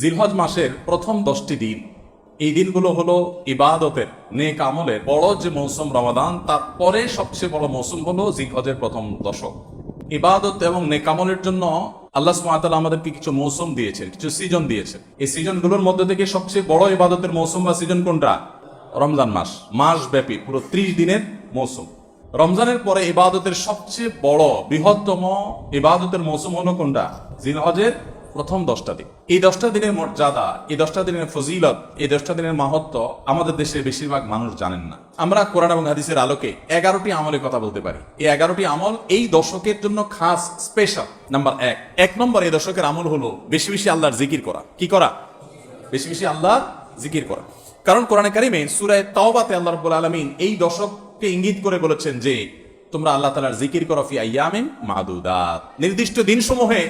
জিলহজ মাসের প্রথম দশটি দিন। এই দিনগুলো হলো ইবাদতের, নেক আমলের। বড় যে মৌসুম রমাদান তারপরে সবচেয়ে বড় মৌসুম হলো জিলহজের প্রথম দশক। ইবাদত এবং নেক আমলের জন্য আল্লাহ সুমাতাল আমাদেরকে কিছু মৌসুম দিয়েছেন, কিছু সিজন দিয়েছেন। এই সিজনগুলোর মধ্যে থেকে সবচেয়ে বড় ইবাদতের মৌসুম বা সিজন কোনটা? রমজান মাস। মাস ব্যাপী পুরো ত্রিশ দিনের মৌসুম। রমজানের পরে ইবাদতের সবচেয়ে বড়, বৃহত্তম ইবাদতের মৌসুম হলো কোনটা? জিলহজের প্রথম দশটা দিন। এই দশটা দিনের মর্যাদা, এই দশটা দিনের ফজিলত, এই দশটা দিনের মাহাত্ম আমাদের দেশের বেশিরভাগ মানুষ জানেন না। আমরা কোরআন এবং হাদিসের আলোকে এগারোটি আমলের কথা বলতে পারি। এই এগারোটি আমল এই দশকের জন্য খাস স্পেশাল। নাম্বার এক। এক নম্বর এই দশকের আমল হলো বেশি বেশি আল্লাহর জিকির করা। কি করা? বেশি বেশি আল্লাহ জিকির করা। কারণ কোরআনে কারিমে সুরায় তাওবাতে আল্লাহ রাব্বুল আলামিন এই দশককে ইঙ্গিত করে বলেছেন যে, তোমরা আল্লাহ তাআলার জিকির করো ফি আইয়ামিন মাদুদাত। নির্দিষ্ট দিনসমূহে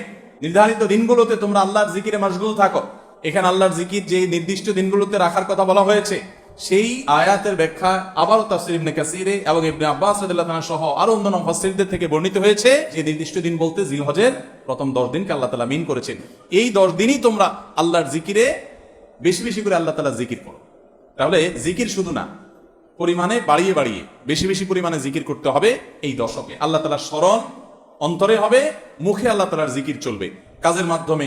নির্ধারিত দিনগুলোতে তোমরা আল্লাহর জিকিরে মশগুল থাকো। এখানে আল্লাহর জিকির যে নির্দিষ্ট দিনগুলোতে রাখার কথা বলা হয়েছে, সেই আয়াতের ব্যাখ্যা আবারও তাফসির ইবনে কাসিরে এবং ইবনে আব্বাস রাদিয়াল্লাহু সহ আরও অন্যান্য মুফাসসিরদের থেকে বর্ণিত হয়েছে যে নির্দিষ্ট দিন বলতে জিলহজের প্রথম 10 দিনকে আল্লাহ তাআলা মিন করেছেন। এই 10 দিনই তোমরা আল্লাহর জিকিরে বেশি বেশি করে আল্লাহ তাআলা জিকির করো। তাহলে জিকির শুধু না, পরিমাণে বাড়িয়ে বাড়িয়ে বেশি বেশি পরিমাণে জিকির করতে হবে এই দশকে। আল্লাহ তালার স্মরণ অন্তরে হবে, মুখে আল্লাহ তালার জিকির চলবে। কাজের মাধ্যমে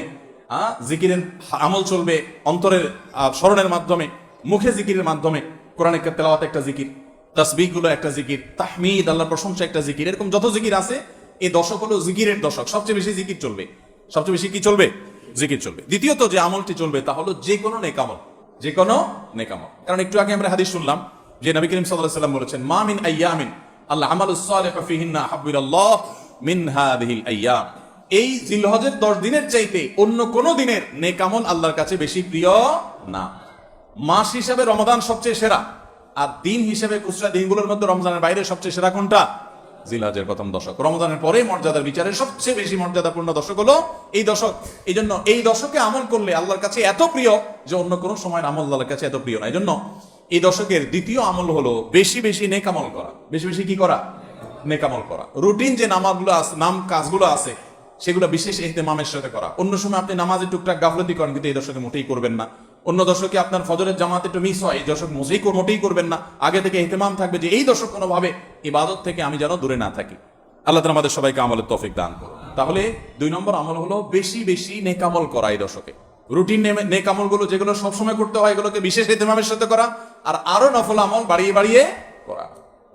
জিকিরের আমল চলবে অন্তরের স্মরণের মাধ্যমে, মুখে জিকিরের মাধ্যমে। কোরআনে তেলাওয়াত একটা জিকির তসবিহগুলো একটা জিকির, তাহমিদ, আল্লাহর প্রশংসা একটা জিকির, এরকম যত জিকির আছে এই দশক হলো জিকিরের দশক। সবচেয়ে বেশি জিকির চলবে। সবচেয়ে বেশি কি চলবে? জিকির চলবে। দ্বিতীয়ত যে আমলটি চলবে তা হলো যে কোনো নেকামল যে কোনো নেকামল কারণ একটু আগে আমরা হাদিস শুনলাম যে নবী করিম আলাইহি সাল্লাম বলেছেন মামিন আল্লাহ আমালুস সালিহু মিন হাদিহিল আইয়াম। এই জিলহজের 10 দিনের চাইতে অন্য কোন দিনের নেকামল আল্লাহর কাছে বেশি প্রিয় না। মাস হিসাবে রমাদান সবচেয়ে সেরা। আর দিন হিসেবে খুচরা দিনগুলোর মধ্যে রমজানের বাইরে সবচেয়ে সেরা কোনটা? জিলহজের প্রথম দশক। রমজানের পরে মর্যাদার বিচারে সবচেয়ে বেশি মর্যাদাপূর্ণ দশক হলো এই দশক। এই জন্য এই দশকে আমল করলে আল্লাহর কাছে এত প্রিয় যে অন্য কোনো সময় আমল আল্লাহর কাছে এত প্রিয় না। এই জন্য এই দশকের দ্বিতীয় আমল হলো বেশি বেশি নেকামল করা। বেশি বেশি কি করা? নেকামল করা। রুটিন যে নামাগুলো আছে নাম কাজগুলো আছে, সেগুলো বিশেষ এহতেমামের সাথে করা। অন্য সময় আপনি নামাজে টুকটাক গাফলতি করেন, কিন্তু এই দশকে মোটেই করবেন না। অন্য দশকে আপনার ফজরের জামাত একটু মিস হয়, এই দশক মোটেই মোটেই করবেন না। আগে থেকে এহতেমাম থাকবে যে এই দশক কোনোভাবে ইবাদত থেকে আমি যেন দূরে না থাকি। আল্লাহ তালা আমাদের সবাইকে আমলের তফিক দান করুন। তাহলে দুই নম্বর আমল হলো বেশি বেশি নেকামল করা এই দশকে রুটিন নেকামলগুলো যেগুলো সবসময় করতে হয়, এগুলোকে বিশেষ এহতেমামের সাথে করা, আর আরও নফল আমল বাড়িয়ে বাড়িয়ে করা।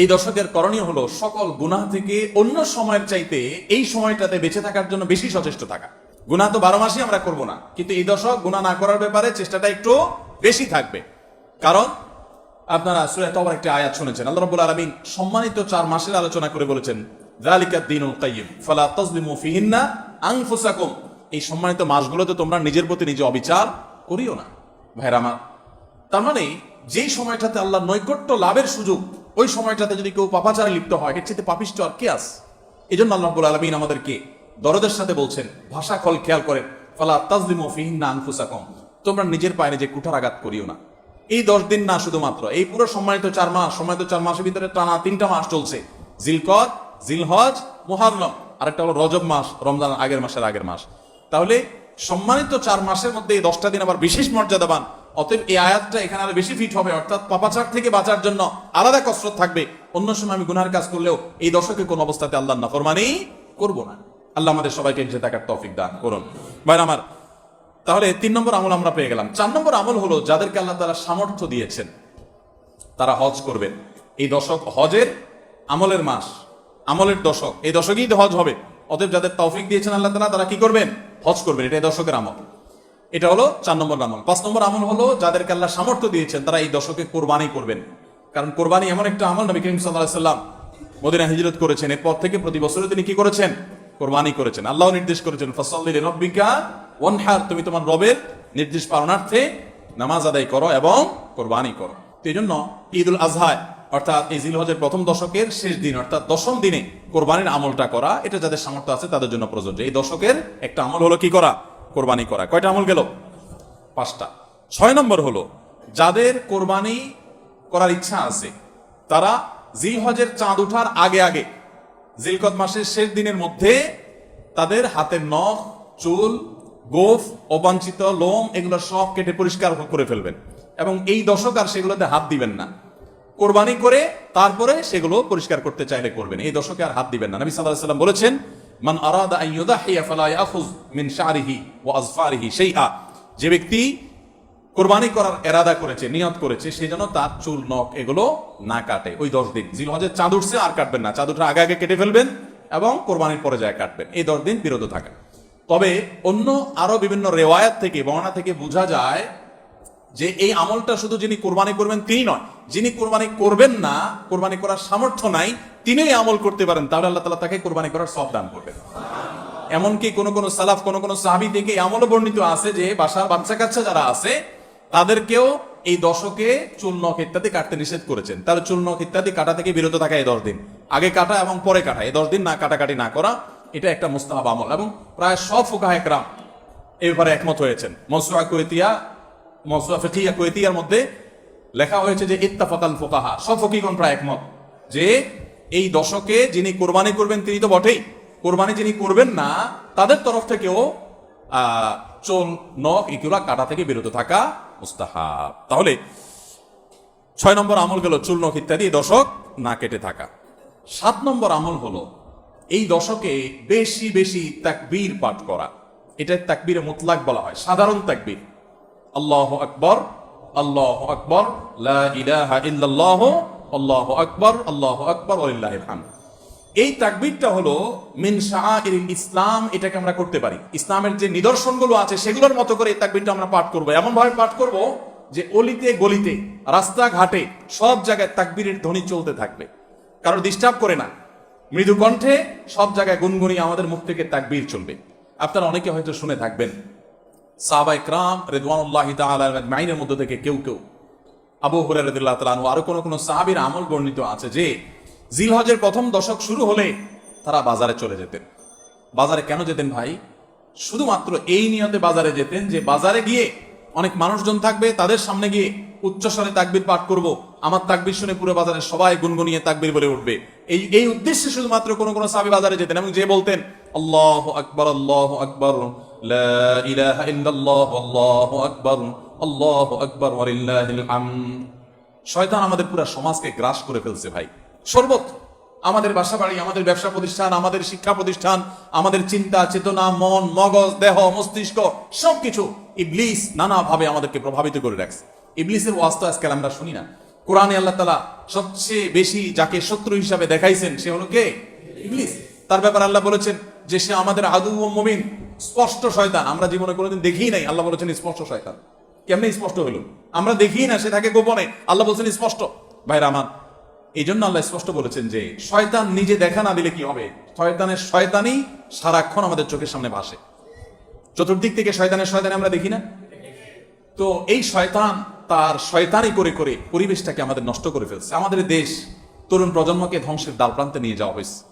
এই দশকের করণীয় হলো সকল গুনাহ থেকে অন্য সময়ের চাইতে এই সময়টাতে বেঁচে থাকার জন্য বেশি সচেষ্ট থাকা। গুনাহ তো বারো মাসই আমরা করব না, কিন্তু এই দশক গুনাহ না করার ব্যাপারে চেষ্টাটা একটু বেশি থাকবে। কারণ আপনারা সূরা তওবার একটি আয়াত শুনেছেন, আল্লাহ রাব্বুল আলামিন সম্মানিত চার মাসের আলোচনা করে বলেছেন, যালিকা দ্বীনুল কাইয়্যিম, ফালা তাজলিমু ফিহিন্না আনফুসাকুম। এই সম্মানিত মাসগুলোতে তোমরা নিজের প্রতি নিজে অবিচার করিও না। ভাইরা আমার, তার মানে যেই সময়টাতে আল্লাহ নৈকট্য লাভের সুযোগ ওই সময়টাতে যদি কেউ পাপাচারে লিপ্ত হয়, এর চেয়ে পাপিষ্ট আর কে আস এই জন্য আল্লাহ রাব্বুল আলামিন আমাদেরকে দরদের সাথে বলছেন, ভাষা খল খেয়াল করে করেন, ফালা তাজলিমু ফিহিন্না আনফুসাকুম। তোমরা নিজের পায়ে নিজে কুঠার আঘাত করিও না। এই দশ দিন না শুধুমাত্র, এই পুরো সম্মানিত চার মাস, সম্মানিত চার মাসের ভিতরে টানা তিনটা মাস চলছে। জিলকদ, জিলহজ, মুহাররম। আরেকটা হলো রজব মাস রমজান আগের মাসের আগের মাস। তাহলে সম্মানিত চার মাসের মধ্যে এই দশটা দিন আবার বিশেষ মর্যাদাবান। অতএব এই আয়াতটা এখানে আরও বেশি ফিট হবে, অর্থাৎ পাপাচার থেকে বাঁচার জন্য আলাদা কসরত থাকবে। অন্য সময় আমি গুনার কাজ করলেও এই দশকে কোন অবস্থাতে আল্লাহ নাফরমানি করব না। আল্লাহ আমাদের সবাইকে বেঁচে থাকার তৌফিক দান করুন। ভাই আমার, তাহলে তিন নম্বর আমল আমরা পেয়ে গেলাম। চার নম্বর আমল হলো যাদেরকে আল্লাহ তারা সামর্থ্য দিয়েছেন, তারা হজ করবেন। এই দশক হজের আমলের মাস, আমলের দশক। এই দশকেই হজ হবে। অতএব যাদের তৌফিক দিয়েছেন আল্লাহ তালা তারা কি করবেন? হজ করবেন। এটা দশকের আমল। এটা হলো চার নম্বর আমল। পাঁচ নম্বর আমল হলো যাদেরকে আল্লাহ সামর্থ্য দিয়েছেন, তারা এই দশকে কোরবানি করবেন। কারণ কোরবানি এমন একটা আমল নবী করিম সাল্লাহ সাল্লাম মদিনা হিজরত করেছেন। এরপর থেকে প্রতি বছরে তিনি কি করেছেন? কোরবানি করেছেন। আল্লাহ নির্দেশ করেছেন, ফসল্লি রব্বিকা ওয়ানহার তুমি তোমার রবের নির্দেশ পালনার্থে নামাজ আদায় করো এবং কোরবানি করো। এই জন্য ঈদুল আজহায় অর্থাৎ এই জিলহজের প্রথম দশকের শেষ দিন, অর্থাৎ দশম দিনে কোরবানির আমলটা করা, এটা যাদের সামর্থ্য আছে তাদের জন্য প্রযোজ্য। এই দশকের একটা আমল হলো কি করা? কোরবানি করা। কয়টা আমল গেল? পাঁচটা। ছয় নম্বর হলো, যাদের কোরবানি করার ইচ্ছা আছে, তারা জিলহজের চাঁদ ওঠার আগে আগে, জিলকদ মাসের শেষ দিনের মধ্যে তাদের হাতের নখ, চুল, গোফ, অবাঞ্ছিত লোম, এগুলো সব কেটে পরিষ্কার করে ফেলবেন। এবং এই দশক আর সেগুলোতে হাত দিবেন না। কোরবানি করে তারপরে সেগুলো পরিষ্কার করতে চাইলে করবেন। এই দশকে আর হাত দিবেন না। নবী আলাইহি সাল্লাম বলেছেন মান আরাদা আন ইউদাহিয়া ফালা ইয়াখুজ মিন শারিহি ওয়া আজফারিহি শাইআ যে ব্যক্তি কোরবানি করার এরাদা করেছে, নিয়ত করেছে, সে যেন তার চুল, নখ এগুলো না কাটে। ওই দশ দিন জিলহজের চাঁদ উঠছে, আর কাটবেন না। চাঁদ উঠার আগে আগে কেটে ফেলবেন এবং কোরবানির পরে যায় কাটবেন। এই দশ দিন বিরত থাকা তবে অন্য আরও বিভিন্ন রেওয়ায়াত থেকে, বর্ণনা থেকে বোঝা যায় যে এই আমলটা শুধু যিনি কোরবানি করবেন তিনি নয়, যিনি কোরবানি করবেন না, কোরবানি করার সামর্থ্য নাই তিনি আমল করতে পারেন, তাহলে আল্লাহ তালা তাকে কোরবানি করার সব দান করবেন। এমনকি কোন কোন সালাফ, কোন কোন সাহাবি থেকে এই আমলও বর্ণিত আছে যে বাসার বাচ্চা কাচ্চা যারা আছে, তাদেরকেও এই দশকে চুল, নখ ইত্যাদি কাটতে নিষেধ করেছেন। তার চুল, নখ ইত্যাদি কাটা থেকে বিরত থাকা এই দশ দিন। আগে কাটা এবং পরে কাটা, এই দশ দিন না কাটাকাটি না করা, এটা একটা মুস্তাহাব আমল। এবং প্রায় সব ফুকাহ একরাম এই ব্যাপারে একমত হয়েছেন। মনসুয়া কুয়েতিয়া ফিকিয়া কুয়েতিয়ার মধ্যে লেখা হয়েছে যে ইত্তাফাকাল ফুকাহা। সব ফকিগণ প্রায় একমত যে এই দশকে যিনি কোরবানি করবেন তিনি তো বটেই। কোরবানি যিনি করবেন না, তাদের তরফ থেকেও চুল নখ এগুলা কাটা থেকে বিরত থাকা মুস্তাহাব। তাহলে ছয় নম্বর আমল গেল চুল নখ ইত্যাদি দশক না কেটে থাকা। সাত নম্বর আমল হলো এই দশকে বেশি বেশি তাকবীর পাঠ করা। এটা তাকবীরে মুতলাক বলা হয়, সাধারণ তাকবীর। আল্লাহ আকবর আল্লাহ আকবর ইল্লাল্লাহ, আল্লাহ আকবর আল্লাহ আকবর হামদ এই তাকবীরটা হলো মিন ইসলাম, এটাকে আমরা করতে পারি। ইসলামের যে নিদর্শনগুলো আছে, সেগুলোর মতো করে এই তাকবীরটা আমরা পাঠ করব। এমন ভাবে পাঠ করব যে অলিতে গলিতে, রাস্তাঘাটে, সব জায়গায় তাকবীরের ধ্বনি চলতে থাকবে। কারও ডিস্টার্ব করে না। মৃদু কণ্ঠে সব জায়গায় গুনগুনি আমাদের মুখ থেকে তাকবীর চলবে। আপনারা অনেকে হয়তো শুনে থাকবেন সাহাবা ইকরাম রেদওয়ানুল্লাহ আজমাইনের মধ্যে থেকে কেউ কেউ আবু হুরায়রা রাদিয়াল্লাহু তাআলা আরও কোন কোন সাহাবীর আমল বর্ণিত আছে যে জিলহজের প্রথম দশক শুরু হলে তারা বাজারে চলে যেতেন। বাজারে কেন যেতেন ভাই? শুধুমাত্র এই নিয়তে বাজারে যেতেন যে বাজারে গিয়ে অনেক মানুষজন থাকবে, তাদের সামনে গিয়ে উচ্চস্বরে তাকবির পাঠ করব, আমার তাকবির শুনে পুরো বাজারে সবাই গুনগুনিয়ে তাকবির বলে উঠবে। এই এই উদ্দেশ্যে শুধুমাত্র কোন কোন সাহাবী বাজারে যেতেন এবং যে বলতেন আল্লাহ আকবর আল্লাহ আকবর। আমাদের পুরো সমাজকে গ্রাস করে ফেলছে ভাই। সর্বত আমাদের বাসা বাড়ি আমাদের ব্যবসা প্রতিষ্ঠান, আমাদের শিক্ষা প্রতিষ্ঠান, আমাদের চিন্তা, চেতনা, মন, মগজ, দেহ, মস্তিষ্ক, সবকিছু ইবলিস নানাভাবে আমাদেরকে প্রভাবিত করে রাখছে। ইবলিসের ওয়াস্ত আজকাল আমরা শুনি না। কোরআনে আল্লাহ তালা সবচেয়ে বেশি যাকে শত্রু হিসাবে দেখাইছেন, সে হলো কে? ইবলিস। তার ব্যাপারে আল্লাহ বলেছেন যে সে আমাদের আদু ও মমিন, স্পষ্ট শয়তান। আমরা জীবনে কোনোদিন দেখি নাই, আল্লাহ বলেছেন স্পষ্ট শয়তান। কেমনে স্পষ্ট হলো? আমরা দেখি না, সে থাকে গোপনে। আল্লাহ বলছেন স্পষ্ট। ভাইরা আমার এই জন্য আল্লাহ স্পষ্ট বলেছেন যে, শয়তান নিজে দেখা না দিলে কি হবে? শয়তানের শয়তানি সারাক্ষণ আমাদের চোখের সামনে ভাসে। চতুর্দিক থেকে শয়তানের শয়তানি আমরা দেখি না? তো এই শয়তান তার শয়তানি করে করে পরিবেশটাকে আমাদের নষ্ট করে ফেলছে। আমাদের দেশ তরুণ প্রজন্মকে ধ্বংসের দ্বার প্রান্তে নিয়ে যাওয়া হয়েছে।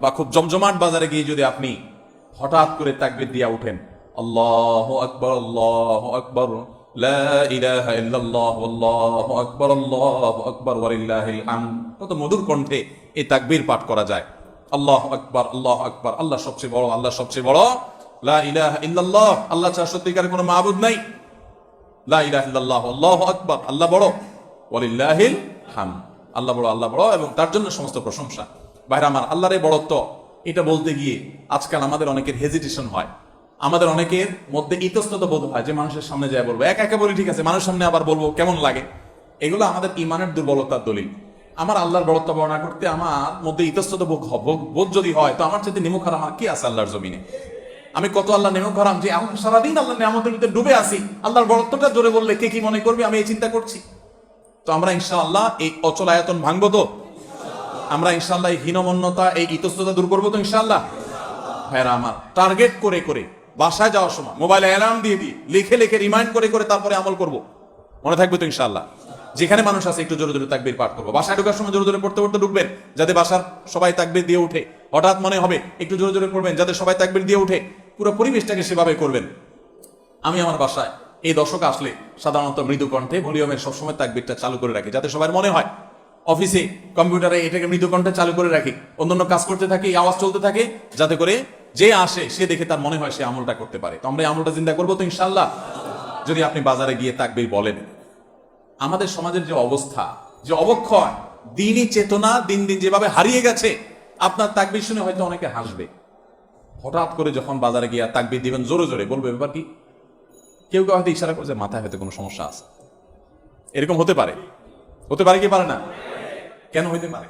বা খুব জমজমাট বাজারে গিয়ে যদি আপনি হঠাৎ করে তাকবির দিয়া উঠেন, আল্লাহ আকবর আল্লাহ আকবর কত মধুর কণ্ঠে এই তাকবীর পাঠ করা যায়। আল্লাহ আকবার আল্লাহ আকবার, আল্লাহ সবচেয়ে বড়, আল্লাহ সবচেয়ে বড় ইল্লাল্লাহ, আল্লাহ ছাড়া সত্যিকারের কোনো মাবুদ নাই। ইল্লাল্লাহ, আল্লাহু আকবার, আল্লাহ বড়, ওয়ালিল্লাহিল হাম আল্লাহ বড় আল্লাহ বড়, এবং তার জন্য সমস্ত প্রশংসা। বাইরে আমার আল্লাহর এই বড়ত্ব, এটা বলতে গিয়ে আজকাল আমাদের অনেকের হেজিটেশন হয়। আমাদের অনেকের মধ্যে ইতস্তত বোধ হয় যে মানুষের সামনে যায় বলব, একা একা বলি, ঠিক আছে, মানুষের সামনে আবার বলব, কেমন লাগে? এগুলো আমাদের ইমানের দুর্বলতার দলিল। আমার আল্লাহর বড়ত্ব বর্ণনা করতে আমার মধ্যে ইতস্তত বোধ বোধ- যদি হয়, তো আমার চাইতে নিমুখ আমার কি আছে আল্লাহর জমিনে? আমি কত আল্লাহ নেমে করাম যে আমি সারাদিন আল্লাহ নিয়ামতের ভিতরে ডুবে আছি, আল্লাহর বরত্বটা জোরে বললে কে কি মনে করবে? আমি এই চিন্তা করছি। তো আমরা ইনশাআল্লাহ এই অচল আয়তন ভাঙবো তো? আমরা ইনশাল্লাহ এই হীনমন্যতা, এই ইতস্ততা দূর করব তো ইনশাল্লাহ ভাইরা আমার টার্গেট করে করে, বাসায় যাওয়ার সময় মোবাইলে অ্যালার্ম দিয়ে দিই, লিখে লিখে রিমাইন্ড করে করে তারপরে আমল করব। মনে থাকবে তো ইনশাল্লাহ যেখানে মানুষ আছে, একটু জোরে জোরে তাকবির পাঠ করব। বাসায় ঢোকার সময় জোরে জোরে পড়তে পড়তে ঢুকবেন, যাতে বাসার সবাই তাকবির দিয়ে উঠে। হঠাৎ মনে হবে, একটু জোরে জোরে পড়বেন, যাতে সবাই তাকবির দিয়ে উঠে। পুরো পরিবেশটাকে সেভাবে করবেন। আমি আমার বাসায় এই দশক আসলে সাধারণত মৃদু কণ্ঠে ভলিউমের সবসময় তাকবিরটা চালু করে রাখি, যাতে সবার মনে হয় অফিসে কম্পিউটারে এটাকে মৃদু কণ্ঠে চালু করে রাখি। অন্যান্য কাজ করতে থাকি আওয়াজ চলতে থাকে, যাতে করে যে আসে, সে দেখে তার মনে হয় সে আমলটা করতে পারে। তো আমরা আমলটা চিন্তা করব তো ইনশাল্লাহ যদি আপনি বাজারে গিয়ে তাকবির বলেন। আমাদের সমাজের যে অবস্থা, যে অবক্ষয়, দিনই চেতনা দিন দিন যেভাবে হারিয়ে গেছে, আপনার তাকবির শুনে হয়তো অনেকে হাসবে। হঠাৎ করে যখন বাজারে গিয়ে তাকবির দিবেন, জোরে জোরে বলবে, ব্যাপার কি? কেউ কেউ হয়তো ইশারা করছে, মাথায় হয়তো কোনো সমস্যা আছে। এরকম হতে পারে। হতে পারে কি পারে না? কেন হইতে পারে?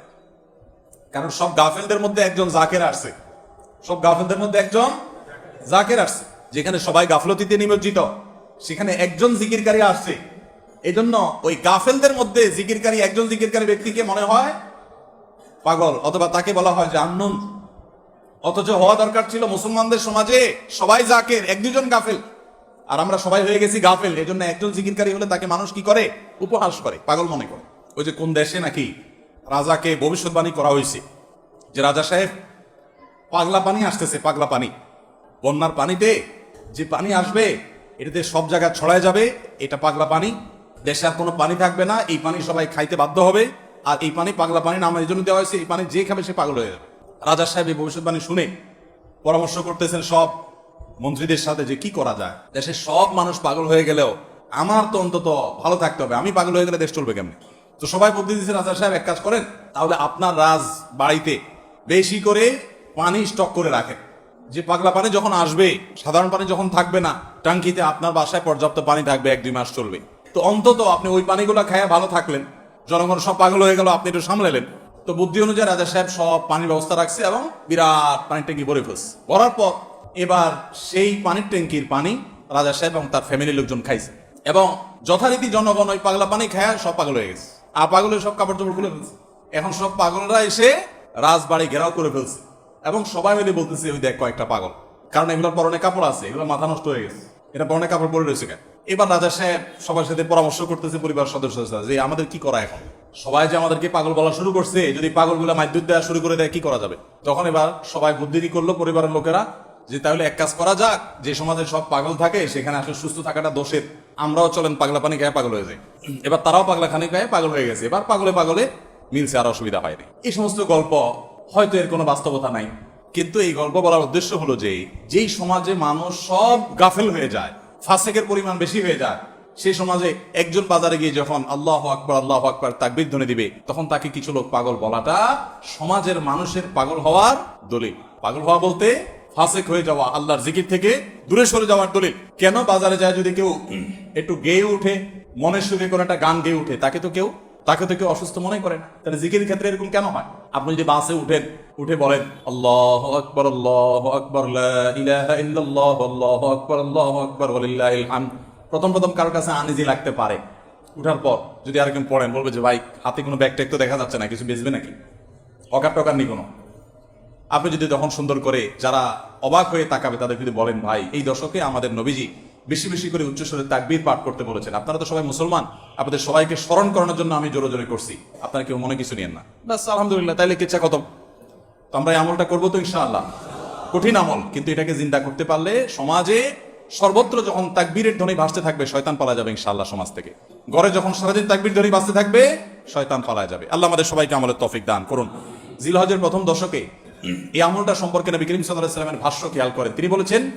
কারণ সব গাফেলদের মধ্যে একজন জাকের আসছে। সব গাফেলদের মধ্যে একজন জাকের আসছে, যেখানে সবাই গাফলতিতে নিমজ্জিত। সেখানে একজন জিকিরকারী আসছে। এই জন্য ওই গাফেলদের মধ্যে জিকিরকারী, একজন জিকিরকারী ব্যক্তিকে মনে হয় পাগল, অথবা তাকে বলা হয় যে আন্নুন। অথচ হওয়া দরকার ছিল মুসলমানদের সমাজে সবাই জাকের, এক দুজন গাফেল। আর আমরা সবাই হয়ে গেছি গাফেল এই জন্য একজন জিকিরকারী হলে তাকে মানুষ কি করে? উপহাস করে, পাগল মনে করে। ওই যে কোন দেশে নাকি রাজাকে ভবিষ্যৎবাণী করা হয়েছে। যে রাজা সাহেব, পাগলা পানি আসতেছে, পাগলা পানি। বন্যার পানিতে যে পানি আসবে, এটাতে সব জায়গা ছড়ায় যাবে, এটা পাগলা পানি। দেশে আর কোনো পানি থাকবে না, এই পানি সবাই খাইতে বাধ্য হবে। আর এই পানি পাগলা পানি নাম এই জন্য দেওয়া হয়েছে, এই পানি যে খাবে সে পাগল হয়ে যাবে। রাজা সাহেব এই ভবিষ্যৎবাণী শুনে পরামর্শ করতেছেন সব মন্ত্রীদের সাথে যে কি করা যায়। দেশের সব মানুষ পাগল হয়ে গেলেও আমার তো অন্তত ভালো থাকতে হবে। আমি পাগল হয়ে গেলে দেশ চলবে কেমনে? তো সবাই বুদ্ধি দিচ্ছে রাজা সাহেব, এক কাজ করেন, তাহলে আপনার রাজ বাড়িতে বেশি করে পানি স্টক করে রাখেন। যে পাগলা পানি যখন আসবে, সাধারণ পানি যখন থাকবে না, টাঙ্কিতে আপনার বাসায় পর্যাপ্ত পানি থাকবে, এক দুই মাস চলবে। তো অন্তত আপনি ওই পানিগুলো খায় ভালো থাকলেন। জনগণ সব পাগল হয়ে গেল, আপনি একটু সামলালেন। তো বুদ্ধি অনুযায়ী রাজা সাহেব সব পানির ব্যবস্থা রাখছে এবং বিরাট পানির ট্যাঙ্কি ভরে ফেলছে। ভরার পর এবার সেই পানির ট্যাঙ্কির পানি রাজা সাহেব এবং তার ফ্যামিলির লোকজন খাইছে। এবং যথারীতি জনগণ ওই পাগলা পানি খায় সব পাগল হয়ে গেছে। আর পাগলের সব কাপড় চোপড় খুলে ফেলছে। এখন সব পাগলরা এসে রাজবাড়ি ঘেরাও করে ফেলছে। এবং সবাই মিলে বলতেছে, ওই দেখ কয়েকটা পাগল। কারণ এগুলোর পরনে কাপড় আছে, এগুলো মাথা নষ্ট হয়ে গেছে। এটা পরনে কাপড় পরে রয়েছে কেন? এবার রাজা সাহেব সবার সাথে পরামর্শ করতেছে পরিবার সদস্যদের সাথে যে, আমাদের কি করা এখন? সবাই যে আমাদেরকে পাগল বলা শুরু করছে, যদি পাগলগুলা মাধ্যম দেওয়া শুরু করে দেয়, কি করা যাবে? তখন এবার সবাই বুদ্ধি করল পরিবারের লোকেরা যে তাহলে এক কাজ করা যাক, যে সমাজে সব পাগল থাকে, সেখানে আসলে সুস্থ থাকাটা দোষের। আমরাও চলেন পাগলা পানি গায়ে পাগল হয়ে যাই। এবার তারাও পাগলা খানি গায়ে পাগল হয়ে গেছে। এবার পাগলে পাগলে মিলছে আর অসুবিধা হয়নি এই সমস্ত গল্প হয়তো এর কোনো বাস্তবতা নাই। কিন্তু এই গল্প বলার উদ্দেশ্য হলো যে, যেই সমাজে মানুষ সব গাফেল হয়ে যায়, ফাসেকের পরিমাণ বেশি হয়ে যায়, সেই সমাজে একজন বাজারে গিয়ে যখন আল্লাহ আকবর আল্লাহ আকবর তাকবির ধ্বনি দিবে, তখন তাকে কিছু লোক পাগল বলাটা সমাজের মানুষের পাগল হওয়ার দলিল। পাগল হওয়া বলতে ফাসেক হয়ে যাওয়া আল্লাহর জিকির থেকে দূরে সরে যাওয়ার দলিল। কেন বাজারে যায় যদি কেউ একটু গেয়ে উঠে, মনের সুখে কোনো একটা গান গেয়ে উঠে, তাকে তো কেউ তাকে তো কেউ অসুস্থ মনে করে না। তাহলে জিকির ক্ষেত্রে এরকম কেন হয়? আপনি যদি বাসে উঠেন, উঠে বলেন, আল্লাহ আকবর আল্লাহ আকবর আল্লাহ আকবর আল্লাহ আকবর প্রথম প্রথম কারোর কাছে আনিজি লাগতে পারে। উঠার পর যদি আর কেউ পড়েন, বলবে যে, ভাই, হাতে কোনো ব্যাগ ট্যাগ তো দেখা যাচ্ছে না, কিছু বেচবে নাকি? অকার টকার নি কোনো আপনি যদি তখন সুন্দর করে যারা অবাক হয়ে তাকাবে তাদের যদি বলেন, ভাই, এই দশকে আমাদের নবীজি বেশি বেশি করে উচ্চস্বরে তাকবীর পাঠ করতে বলেছেন। আপনারা তো সবাই মুসলমান। আপনাদের সবাইকে স্মরণ করানোর জন্য আমি জোরে জোরে করছি। আপনারা কেউ মনে কিছু নিয়েন না। বাস আলহামদুলিল্লাহ, তাইলে কিচ্ছা কত তো আমরা এই আমলটা করব তো ইনশাআল্লাহ। কঠিন আমল, কিন্তু এটাকে জিন্দা করতে পারলে সমাজে সর্বত্র যখন তাকবীরের ধ্বনি ভাসতে থাকবে, শয়তান পালা যাবে ইনশাআল্লাহ সমাজ থেকে। ঘরে যখন সারাদিন তাকবীর ধ্বনি ভাসতে থাকবে, শয়তান পালা যাবে। আল্লাহ আমাদের সবাইকে আমলের তফিক দান করুন। জিলহজের প্রথম দশকে এই আমলটা সম্পর্কে নবী করিম আলাইহি সাল্লামের ভাষ্য খেয়াল করেন। তিনি বলেছেন,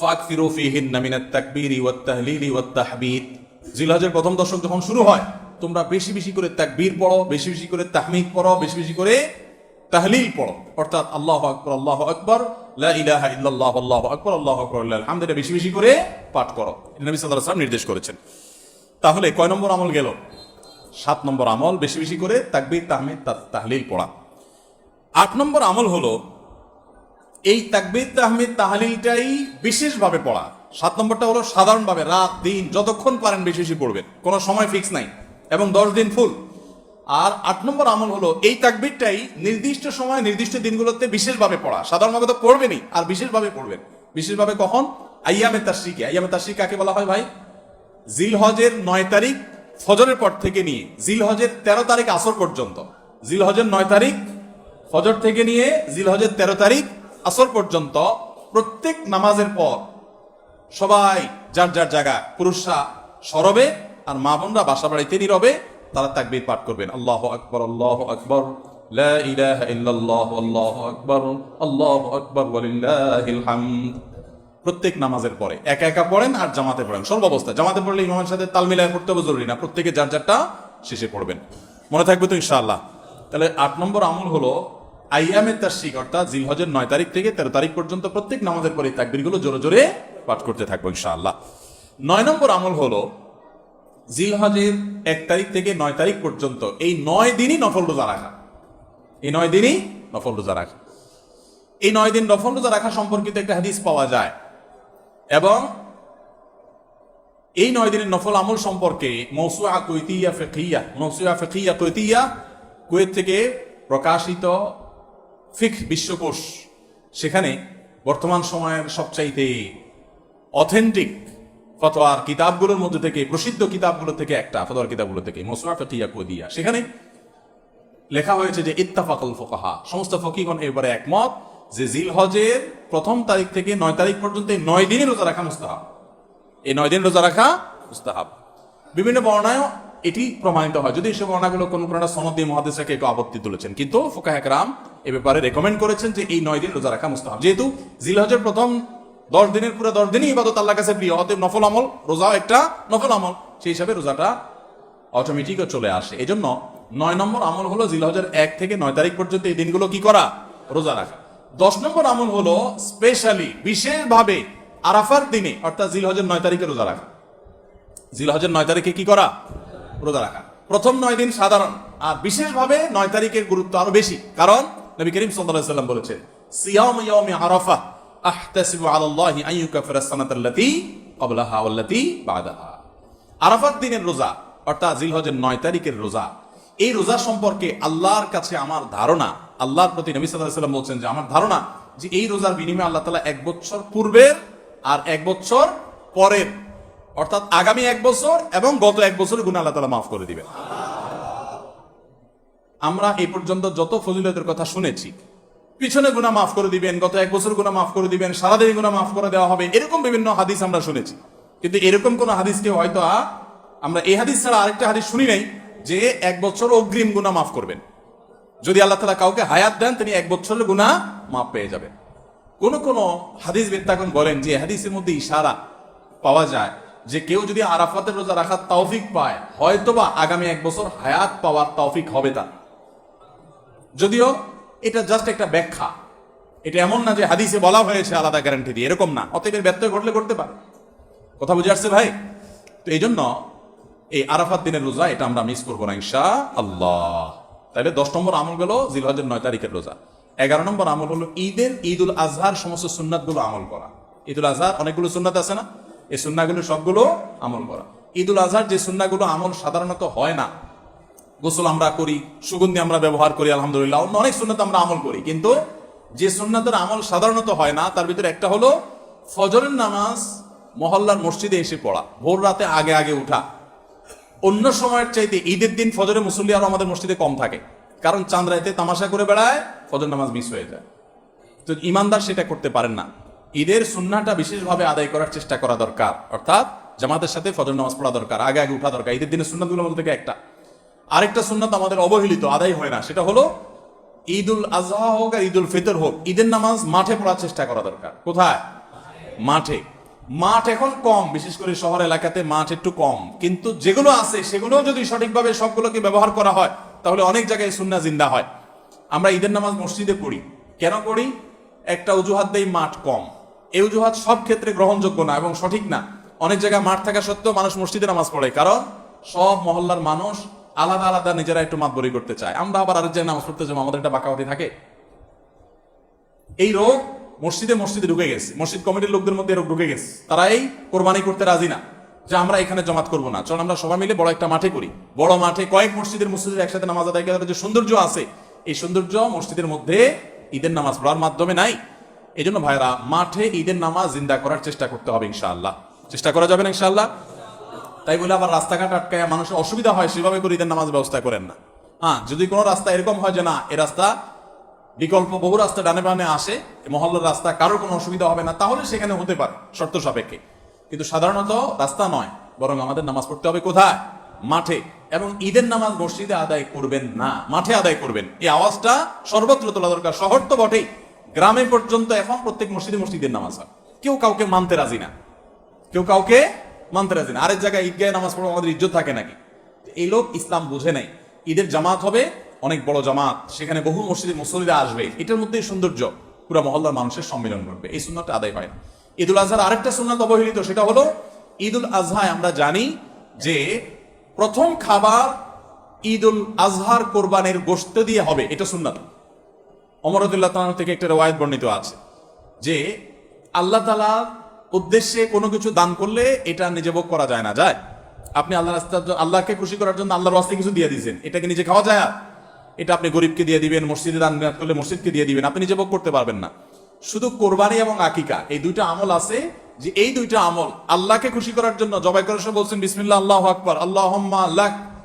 ফাকফিরু ফিহিন্না মিনাত তাকবীরি ওয়াত তাহলিলি ওয়াত প্রথম দশক যখন শুরু হয়, তোমরা বেশি বেশি করে তাকবীর পড়ো, বেশি বেশি করে তাহমিদ পড়ো, বেশি বেশি করে তাহলিল পড়ো। অর্থাৎ আল্লাহু আকবার আল্লাহু আকবার, লা ইলাহা ইল্লাল্লাহ, আল্লাহু আকবার আল্লাহু আকবার আলহামদুলিল্লাহ বেশি বেশি করে পাঠ করো। নবী সাল্লাল্লাহু আলাইহি ওয়াসাল্লাম নির্দেশ করেছেন। তাহলে কয় নম্বর আমল গেল? সাত নম্বর আমল, বেশি বেশি করে তাকবীর, তাহমিদ তাহলিল পড়া। আট নম্বর আমল হলো, এই তাকবীর, তাহমিদ, তাহলিলটাই বিশেষভাবে পড়া। সাত নম্বরটা হলো সাধারণভাবে রাত, দিন, যতক্ষণ পারেন বেশি বেশি পড়বেন, কোনো সময় ফিক্স নাই, এবং দশ দিন ফুল। আর আট নম্বর আমল হলো, এই তাকবীরটাই নির্দিষ্ট সময়, নির্দিষ্ট দিনগুলোতে বিশেষভাবে পড়া। সাধারণভাবে তো পড়বেনই, আর বিশেষভাবে পড়বেন। বিশেষভাবে কখন? আইয়ামে তাশ্রিকে। আইয়ামে তাশ্রিক কাকে বলা হয় ভাই? জিল হজের নয় তারিখ ফজরের পর থেকে নিয়ে জিল হজের তেরো তারিখ আসর পর্যন্ত। জিল হজের নয় তারিখ ফজর থেকে নিয়ে জিলহজের তেরো তারিখ আসর পর্যন্ত প্রত্যেক নামাজের পর সবাই যার যার জায়গা পুরুষরা সরবে আর মা বোনরা বাসা বাড়িতে নীরবে, তারা তাকবীর পাঠ করবেন। আল্লাহ আকবর আল্লাহ আকবর। প্রত্যেক নামাজের পরে একা একা পড়েন আর জামাতে পড়েন। সর্বাবস্থা জামাতে পড়লে ইমামের সাথে তাল মিলায় পড়তে হবে জরুরি না, প্রত্যেকে যার যারটা শেষে পড়বেন। মনে থাকবে তো ইনশাআল্লাহ। তাহলে আট নম্বর আমল হলো আইয়ামের তাশরিক অর্থাৎ জিলহজের নয় তারিখ থেকে তেরো তারিখ পর্যন্ত প্রত্যেক নামাজের পরে তাকবিরগুলো জোরে জোরে পাঠ করতে থাকব ইনশাআল্লাহ। নয় নম্বর আমল হলো জিলহজের এক তারিখ থেকে নয় তারিখ পর্যন্ত এই নয় দিনই নফল রোজা রাখা। এই নয় দিনই নফল রোজা রাখা। এই নয় দিন নফল রোজা রাখা সম্পর্কিত একটা হাদিস পাওয়া যায়। এবং এই নয় দিনের নফল আমল সম্পর্কে মৌসুয়া কৈতিয়া ফেকিয়া মৌসুয়া ফেকিয়া কৈতিয়া কুয়েত থেকে প্রকাশিত ফিক বিশ্বকোষ, সেখানে বর্তমান সময়ের সবচাইতে অথেন্টিক ফতোয়ার কিতাবগুলোর মধ্যে থেকে, প্রসিদ্ধ কিতাবগুলো থেকে একটা, ফতোয়ার কিতাবগুলো থেকে ফেকিয়া কৈতিয়া সেখানে লেখা হয়েছে যে, ইত্তাফাকুল ফোকাহা। সমস্ত ফকিগণ এবারে একমত যে, জিলহজের প্রথম তারিখ থেকে নয় তারিখ পর্যন্ত নয় দিনই রোজা রাখা মুস্তাহাব। এই নয় দিন রোজা রাখা মুস্তাহাব। বিভিন্ন বর্ণায় এটি প্রমাণিত হয়। যদি সে বর্ণাগুলো কোন কোন সনদ মহাদেশকে একটু আপত্তি তুলেছেন। কিন্তু ফোকা একরাম এ ব্যাপারে রেকমেন্ড করেছেন যে এই নয় দিন রোজা রাখা মুস্তাহাব। যেহেতু জিলহজের প্রথম দশ দিনের পুরো দশ দিনই ইবাদত আল্লাহ কাছে প্রিয়, অতএব নফল আমল, রোজাও একটা নফল আমল। সেই হিসাবে রোজাটা অটোমেটিকও চলে আসে। এই জন্য নয় নম্বর আমল হলো জিলহজের এক থেকে নয় তারিখ পর্যন্ত এই দিনগুলো কি করা? রোজা রাখা। দশ নম্বর আমল হলো স্পেশালি বিশেষভাবে আরাফার দিনে, অর্থাৎ জিলহজের নয় তারিখে রোজা রাখা। জিলহজের নয় তারিখে কি করা? রোজা রাখা। প্রথম নয় দিন সাধারণ, আর বিশেষভাবে নয় তারিখের গুরুত্ব আরও বেশি। কারণ নবী করিম সাল্লাম বলেছেন আরাফাত দিনের রোজা, অর্থাৎ নয় তারিখের রোজা, এই সম্পর্কে আল্লাহর কাছে আমার ধারণা, আল্লাহর প্রতি নবী বলছেন যে আমার ধারণা যে এই রোজার বিনিময়ে আল্লাহ তাআলা এক বছর পূর্বের আর এক বছর পরের অর্থাৎ আগামী এক বছর এবং গত এক বছরের গুণ আল্লাহ তাআলা মাফ করে দিবেন। আমরা এই পর্যন্ত যত ফজিলতের কথা শুনেছি, পিছনে গুণা মাফ করে দিবেন, গত এক বছর গুণা মাফ করে দিবেন, সারাদিন গুণা মাফ করে দেওয়া হবে, এরকম বিভিন্ন হাদিস আমরা শুনেছি। কিন্তু এরকম কোন হাদিসকে হয়তো আমরা এই হাদিস ছাড়া আরেকটা হাদিস শুনি নাই যে এক বছর অগ্রিম গুণা মাফ করবেন। যদি আল্লাহ তালা কাউকে হায়াত দেন, তিনি এক বছরের গুণা মাফ পেয়ে যাবেন। কোন কোন হাদিস বেত্তাগণ বলেন যে হাদিসের মধ্যে ইশারা পাওয়া যায় যে কেউ যদি আরাফাতের রোজা রাখার তৌফিক পায়, হয়তোবা আগামী এক বছর হায়াত পাওয়ার তৌফিক হবে তার। যদিও এটা জাস্ট একটা ব্যাখ্যা। এটা এমন না যে হাদিসে বলা হয়েছে আলাদা গ্যারান্টি দিয়ে, এরকম না। অতএব এর ব্যত্যয় ঘটলে করতে পারে। কথা বুঝে আসছে ভাই? তো এই জন্য এই আরাফাত দিনের রোজা, এটা আমরা মিস করব না ইনশা আল্লাহ তাহলে দশ নম্বর আমল গেল জিলহজের নয় তারিখের রোজা। এগারো নম্বর আমল হলো ঈদের ঈদ উল আজহার সমস্ত সুন্নাতগুলো আমল করা। ঈদ উল আজহার অনেকগুলো সুন্নাত আছে না? এই সুন্নাগুলো সবগুলো আমল করা। ঈদ উল আজহার যে সুন্নাগুলো আমল সাধারণত হয় না। গোসল আমরা করি, সুগন্ধি আমরা ব্যবহার করি, আলহামদুলিল্লাহ। অন্য অনেক সুন্নত আমরা আমল করি, কিন্তু যে সুন্নাতের আমল সাধারণত হয় না, তার ভিতরে একটা হলো ফজরের নামাজ মহল্লার মসজিদে এসে পড়া, ভোর রাতে আগে আগে উঠা। অন্য সময়ের চাইতে ঈদের দিন ফজরে মুসল্লি আরও আমাদের মসজিদে কম থাকে, কারণ চাঁদ রাইতে তামাশা করে বেড়ায় ফজর নামাজ মিস হয়ে যায়। তো ইমানদার সেটা করতে পারেন না। ঈদের সুন্নাটা বিশেষভাবে আদায় করার চেষ্টা করা দরকার। অর্থাৎ জামাতের সাথে ফজর নামাজ পড়া দরকার, আগে আগে উঠা দরকার। ঈদের দিনের সুন্নাতগুলোর মধ্যে থেকে একটা। আরেকটা সুন্নাত আমাদের অবহেলিত, আদায় হয় না। সেটা হলো ঈদ উল আজহা হোক আর ঈদ উল ফিতর হোক, ঈদের নামাজ মাঠে পড়ার চেষ্টা করা দরকার। কোথায়? মাঠে। মাঠ এখন কম, বিশেষ করে শহর এলাকাতে মাঠ একটু কম। কিন্তু যেগুলো আছে সেগুলো যদি সঠিকভাবে সবগুলোকে ব্যবহার করা হয়, তাহলে অনেক জায়গায় সুন্না জিন্দা হয়। আমরা ঈদের নামাজ মসজিদে পড়ি। কেন পড়ি? একটা অজুহাত দেই মাঠ কম। এই অজুহাত সব ক্ষেত্রে গ্রহণযোগ্য না এবং সঠিক না। অনেক জায়গায় মাঠ থাকা সত্ত্বেও মানুষ মসজিদে নামাজ পড়ে, কারণ সব মহল্লার মানুষ আলাদা আলাদা নিজেরা একটু মাতবরি করতে চায়। আমরা আবার আরেক জায়গায় নামাজ পড়তে যাব, আমাদের একটা বাঁকাবাতি থাকে। এই রোগ মসজিদে মসজিদে ঢুকে গেছে। মসজিদ কমিটির লোকদের মধ্যে রোগ ঢুকে গেছে। তারা এই কোরবানি করতে রাজি না, যে আমরা এখানে জমাত করব না। চল, আমরা সবাই মিলে বড় একটা মাঠে করি। বড় মাঠে কয়েক মসজিদের মসজিদের একসাথে নামাজ আদায় করার যে সৌন্দর্য আছে, এই সৌন্দর্য মসজিদের মধ্যে ঈদের নামাজ পড়ার মাধ্যমে নাই। এই জন্য ভাইরা মাঠে ঈদের নামাজ জিন্দা করার চেষ্টা করতে হবে ইনশাআল্লাহ। চেষ্টা করা যাবে না ইনশাআল্লাহ? তাই বলে আবার রাস্তাঘাট আটকায় মানুষের অসুবিধা হয়, সেভাবে করে ঈদের নামাজ ব্যবস্থা করেন না। হ্যাঁ যদি কোনো রাস্তা এরকম হয় যে না, এ রাস্তা বিকল্প বহু রাস্তা ডানে বানে আসে মহল্লার রাস্তা কারোর কোনো অসুবিধা হবে না, তাহলে সেখানে হতে পারে, শর্ত সাপেক্ষে। কিন্তু সাধারণত রাস্তা নয়, বরং আমাদের নামাজ পড়তে হবে কোথায়? মাঠে। এবং ঈদের নামাজ মসজিদে আদায় করবেন না, মাঠে আদায় করবেন। এই আওয়াজটা সর্বত্র তোলা দরকার, শহর তো বটেই। গ্রামে পর্যন্ত এখন প্রত্যেক মসজিদে মসজিদের নামাজ হয়। কেউ কাউকে মানতে রাজি না। কেউ কাউকে মানতে রাজি না। আরেক জায়গায় ঈদগাহে নামাজ পড়া আমাদের ইজ্জত থাকে নাকি? এই লোক ইসলাম বুঝে নাই। ঈদের জামাত হবে অনেক বড় জামাত, সেখানে বহু মসজিদে মুসলিরা আসবে। এটার মধ্যেই সৌন্দর্য। পুরো মহল্লার মানুষের সম্মিলন ঘটবে। এই সুন্নাতটা আদায় হয় না। ঈদুল আজহার আরেকটা সুন্নাত অবহেলিত, সেটা হলো ঈদুল আজহায় আমরা জানি যে প্রথম খাবার ঈদুল আজহার কোরবানের গোশত দিয়ে হবে। এটা সুন্নাত। অমরদুল্লাহ তাআলা থেকে একটা রেওয়ায়ত বর্ণিত আছে যে আল্লাহ তালা উদ্দেশ্যে কোনো কিছু দান করলে এটা নিজে ভোগ করা যায় না। যায়। আপনি আল্লাহ রাস্তার আল্লাহকে খুশি করার জন্য আল্লাহর রাস্তায় কিছু দিয়ে দিয়েছেন। এটাকে নিজে খাওয়া যায়? এটা আপনি গরিবকে দিয়ে দিবেন, মসজিদে দান করলে মসজিদকে দিয়ে দিবেন, আপনি নিজে ভোগ করতে পারবেন না। শুধু কোরবানি এবং আকিকা, এই দুইটা আমল আছে যে এই দুইটা আমল আল্লাহকে খুশি করার জন্য জবাই করার সময় বলছেন, বিসমিল্লাহ, আল্লাহ আকবর আল্লাহ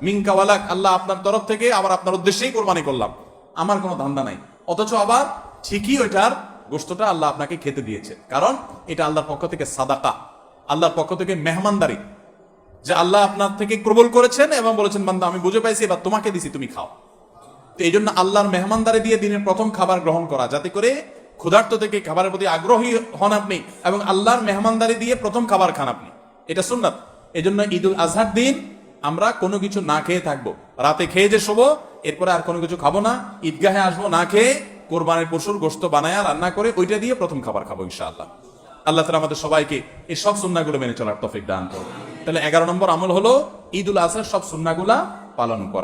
মিনকা ওয়ালাক আল্লাহ আপনার তরফ থেকে আবার আপনার উদ্দেশ্যেই কোরবানি করলাম। আমার কোনো ধান্দা নাই। অথচ আবার ঠিকই ওইটার গোস্তটা আল্লাহ আপনাকে খেতে দিয়েছে। কারণ এটা আল্লাহর পক্ষ থেকে সাদাকা। আল্লাহর পক্ষ থেকে মেহমানদারি। যে আল্লাহ আপনার থেকে কবুল করেছেন এবং বলেছেন, বান্দা, আমি বুঝে পাইছি, এবার তোমাকে দিছি, তুমি খাও। তো এই জন্য আল্লাহর মেহমানদারি দিয়ে দিনের প্রথম খাবার গ্রহণ করা, যাতে করে ক্ষুধার্ত থেকে খাবারের প্রতি আগ্রহী হন আপনি এবং আল্লাহর মেহমানদারি দিয়ে প্রথম খাবার খান আপনি। এটা সুন্নাত। এই জন্য ঈদুল আজহার দিন আমরা কোনো কিছু না খেয়ে থাকব। রাতে খেয়ে যে শোবো এরপরে আর কোনো কিছু খাব না, ঈদগাহে আসব, না খেয়ে কোরবানের পশুর গোস্ত বানায়, রান্না করে ওইটা দিয়ে প্রথম খাবার খাব ইনশাআল্লাহ। আল্লাহ তালা আমাদের সবাইকে এই সব সুন্নাগুলো মেনে চলার তফিক দান করো তাহলে এগারো নম্বর আমল হলো ঈদ উল আজহার সব সুন্নাগুলা পালন করা।